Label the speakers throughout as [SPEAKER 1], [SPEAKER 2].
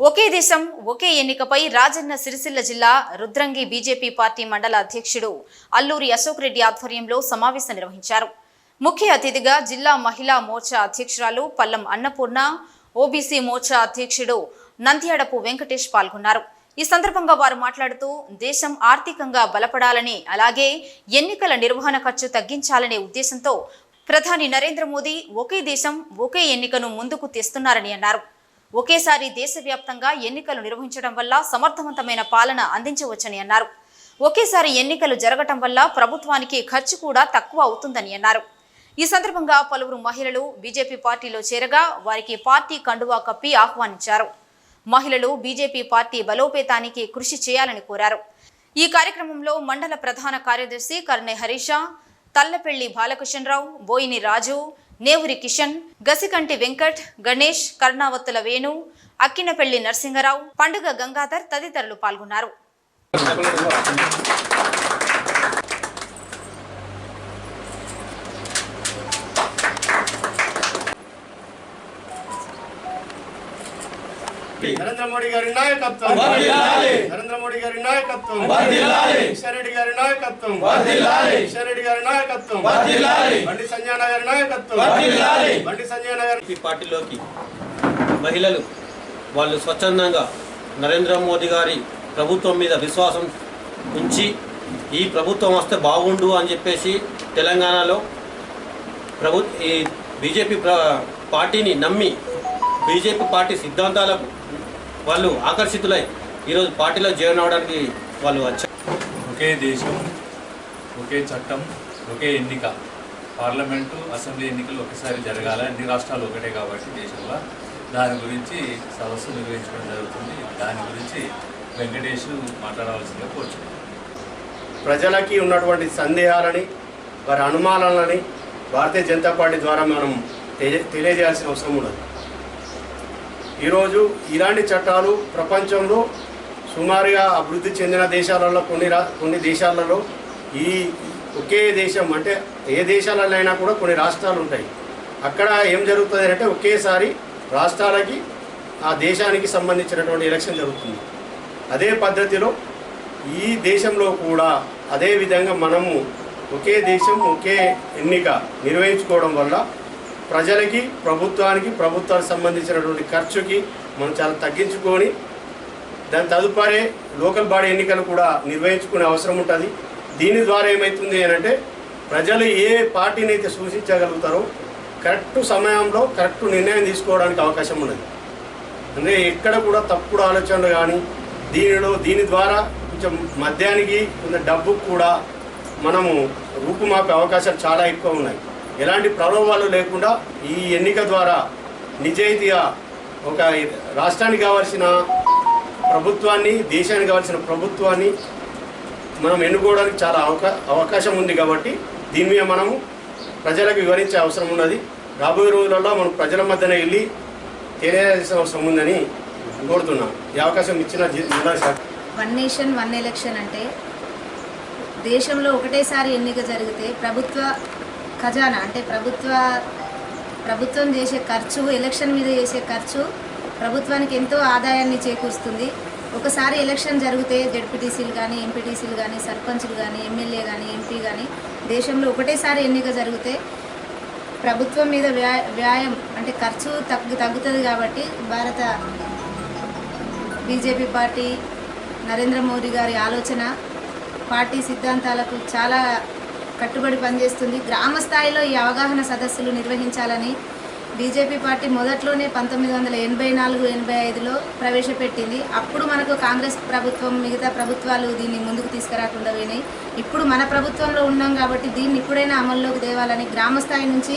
[SPEAKER 1] ఒకే దేశం ఒకే ఎన్నికపై రాజన్న సిరిసిల్ల జిల్లా Rudrangi BJP party మండల అధ్యక్షుడు అల్లూరి అశోక్ రెడ్డి ఆధ్వర్యంలో సమావేశం నిర్వహించారు. ముఖ్య అతిథిగా జిల్లా మహిళా మోర్చా అధ్యక్షురాలు పల్లం అన్నపూర్ణ ఓబీసీ మోర్చా అధ్యక్షుడు నంద్యాడపు వెంకటేష్ పాల్గొన్నారు. ఈ సందర్భంగా వారు మాట్లాడుతూ దేశం ఆర్థికంగా బలపడాలని అలాగే ఎన్నికల నిర్వహణ ఖర్చు తగ్గించాలనే ఉద్దేశంతో ప్రధాని నరేంద్ర మోదీ ఒకే దేశం ఒకే ఎన్నికను ముందుకు తెస్తున్నారని అన్నారు. ఒకేసారి దేశవ్యాప్తంగా ఎన్నికలు నిర్వహించడం వల్ల సమర్థవంతమైన పాలన అందించవచ్చని అన్నారు. ఒకేసారి ఎన్నికలు జరగటం వల్ల ప్రభుత్వానికి ఖర్చు కూడా తక్కువ అవుతుందని అన్నారు. ఈ సందర్భంగా పలువురు మహిళలు బీజేపీ పార్టీలో చేరగా వారికి పార్టీ కండువా కప్పి ఆహ్వానించారు. మహిళలు బీజేపీ పార్టీ బలోపేతానికి కృషి చేయాలని కోరారు. ఈ కార్యక్రమంలో మండల ప్రధాన కార్యదర్శి కర్ణె హరీష తల్లపెళ్ళి బాలకృష్ణరావు బోయిని రాజు నేవురి కిషన్ గసికంటి వెంకట్ గణేష్ కర్ణావత్తుల వేణు అక్కినపెళ్ళి నరసింగరావు పండుగ గంగాధర్ తదితరులు పాల్గొన్నారు.
[SPEAKER 2] నరేంద్ర మోడీ గారి నాయకత్వం. నరేంద్ర మోడీ గారి నాయకత్వం. కిషన్ రెడ్డి గారి నాయకత్వం. కిషన్ రెడ్డి గారి నాయకత్వం. బండి సంజయ్ గారి నాయకత్వం. బండి సంజయ్ గారి
[SPEAKER 3] ఈ పార్టీలోకి మహిళలు వాళ్ళు స్వచ్ఛందంగా నరేంద్ర మోదీ గారి ప్రభుత్వం మీద విశ్వాసం ఉంచి ఈ ప్రభుత్వం వస్తే బాగుండు అని చెప్పేసి తెలంగాణలో ప్రభు ఈ బీజేపీ ప్ర పార్టీని నమ్మి బీజేపీ పార్టీ సిద్ధాంతాలకు వాళ్ళు ఆకర్షితులై ఈరోజు పార్టీలో జాయిన్ అవడానికి వాళ్ళు వచ్చారు.
[SPEAKER 4] ఒకే దేశం ఒకే చట్టం ఒకే ఎన్నిక. పార్లమెంటు అసెంబ్లీ ఎన్నికలు ఒకసారి జరగాల. అన్ని రాష్ట్రాలు ఒకటే కాబట్టి దేశంలో. దాని గురించి సదస్సు నిర్వహించడం జరుగుతుంది. దాని గురించి వెంకటేష్ మాట్లాడవలసిందిగా కోరుచున్నాను.
[SPEAKER 2] ప్రజలకి ఉన్నటువంటి సందేహాలని వారి అనుమానాలని భారతీయ జనతా పార్టీ ద్వారా మనం తెలియ- తెలియజేయాల్సిన అవసరం ఉన్నది ఈరోజు ఇలాంటి చట్టాలు ప్రపంచంలో సుమారుగా అభివృద్ధి చెందిన దేశాలలో కొన్ని రా కొన్ని దేశాలలో ఈ ఒకే దేశం అంటే ఏ దేశాలలో అయినా కూడా కొన్ని రాష్ట్రాలు ఉంటాయి. అక్కడ ఏం జరుగుతుంది అంటే ఒకేసారి రాష్ట్రాలకి ఆ దేశానికి సంబంధించినటువంటి ఎలక్షన్ జరుగుతుంది. అదే పద్ధతిలో ఈ దేశంలో కూడా అదే విధంగా మనము ఒకే దేశం ఒకే ఎన్నిక నిర్వహించుకోవడం వల్ల ప్రజలకి ప్రభుత్వానికి ప్రభుత్వానికి సంబంధించినటువంటి ఖర్చుకి మనం చాలా తగ్గించుకొని దాని తదుపరి లోకల్ బాడీ ఎన్నికలు కూడా నిర్వహించుకునే అవసరం ఉంటుంది. దీని ద్వారా ఏమవుతుంది అని అంటే ప్రజలు ఏ పార్టీని అయితే సూచించగలుగుతారో కరెక్ట్ సమయంలో కరెక్ట్ నిర్ణయం తీసుకోవడానికి అవకాశం ఉన్నది. అంటే ఎక్కడ కూడా తప్పుడు ఆలోచనలు కానీ దీనిలో దీని ద్వారా కొంచెం మద్యానికి కొంత డబ్బుకు కూడా మనము రూపుమాపే అవకాశాలు చాలా ఎక్కువ ఉన్నాయి. ఎలాంటి ప్రలోభాలు లేకుండా ఈ ఎన్నిక ద్వారా నిజాయితీగా ఒక రాష్ట్రానికి కావాల్సిన ప్రభుత్వాన్ని దేశానికి కావాల్సిన ప్రభుత్వాన్ని మనం ఎన్నుకోవడానికి చాలా అవకా అవకాశం ఉంది కాబట్టి దీని మీద మనము ప్రజలకు వివరించే అవసరం ఉన్నది. రాబోయే రోజులలో మనం ప్రజల మధ్యన వెళ్ళి తెలియాల్సిన అవసరం ఉందని కోరుతున్నాం. ఈ అవకాశం ఇచ్చిన జిల్లా శాఖ.
[SPEAKER 5] వన్ నేషన్ వన్ ఎలక్షన్ అంటే దేశంలో ఒకటేసారి ఎన్నిక జరిగితే ప్రభుత్వ ఖజానా అంటే ప్రభుత్వ ప్రభుత్వం చేసే ఖర్చు ఎలక్షన్ మీద చేసే ఖర్చు ప్రభుత్వానికి ఎంతో ఆదాయాన్ని చేకూరుస్తుంది. ఒకసారి ఎలక్షన్ జరిగితే జడ్పీటీసీలు కానీ ఎంపీటీసీలు కానీ సర్పంచ్లు కానీ ఎమ్మెల్యే కానీ ఎంపీ కానీ దేశంలో ఒకటేసారి ఎన్నిక జరిగితే ప్రభుత్వం మీద వ్యా వ్యాయం అంటే ఖర్చు తగ్గు తగ్గుతుంది కాబట్టి భారత బీజేపీ పార్టీ నరేంద్ర మోదీ గారి ఆలోచన పార్టీ సిద్ధాంతాలకు చాలా కట్టుబడి పనిచేస్తుంది. గ్రామ స్థాయిలో ఈ అవగాహన సదస్సులు నిర్వహించాలని బీజేపీ పార్టీ మొదట్లోనే పంతొమ్మిది వందల ఎనభై నాలుగు ఎనభై ఐదులో ప్రవేశపెట్టింది. అప్పుడు మనకు కాంగ్రెస్ ప్రభుత్వం మిగతా ప్రభుత్వాలు దీన్ని ముందుకు తీసుకురాకుండా పోయినాయి. ఇప్పుడు మన ప్రభుత్వంలో ఉన్నాం కాబట్టి దీన్ని ఇప్పుడైనా అమల్లోకి తేవాలని గ్రామ స్థాయి నుంచి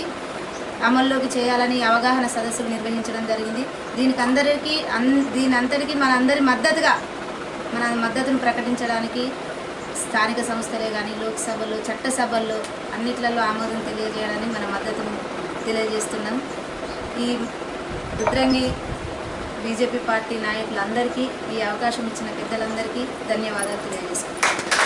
[SPEAKER 5] అమల్లోకి చేయాలని అవగాహన సదస్సులు నిర్వహించడం జరిగింది. దీనికి అందరికీ అన్ దీని అంతటికీ మనందరి మద్దతుగా మన మద్దతును ప్రకటించడానికి స్థానిక సంస్థలే కానీ లోక్సభలో చట్టసభల్లో అన్నిట్లలో ఆమోదం తెలియజేయాలని మన మద్దతును తెలియజేస్తున్నాం. ఈ రుద్రంగి బీజేపీ పార్టీ నాయకులందరికీ ఈ అవకాశం ఇచ్చిన పెద్దలందరికీ ధన్యవాదాలు తెలియజేస్తున్నాం.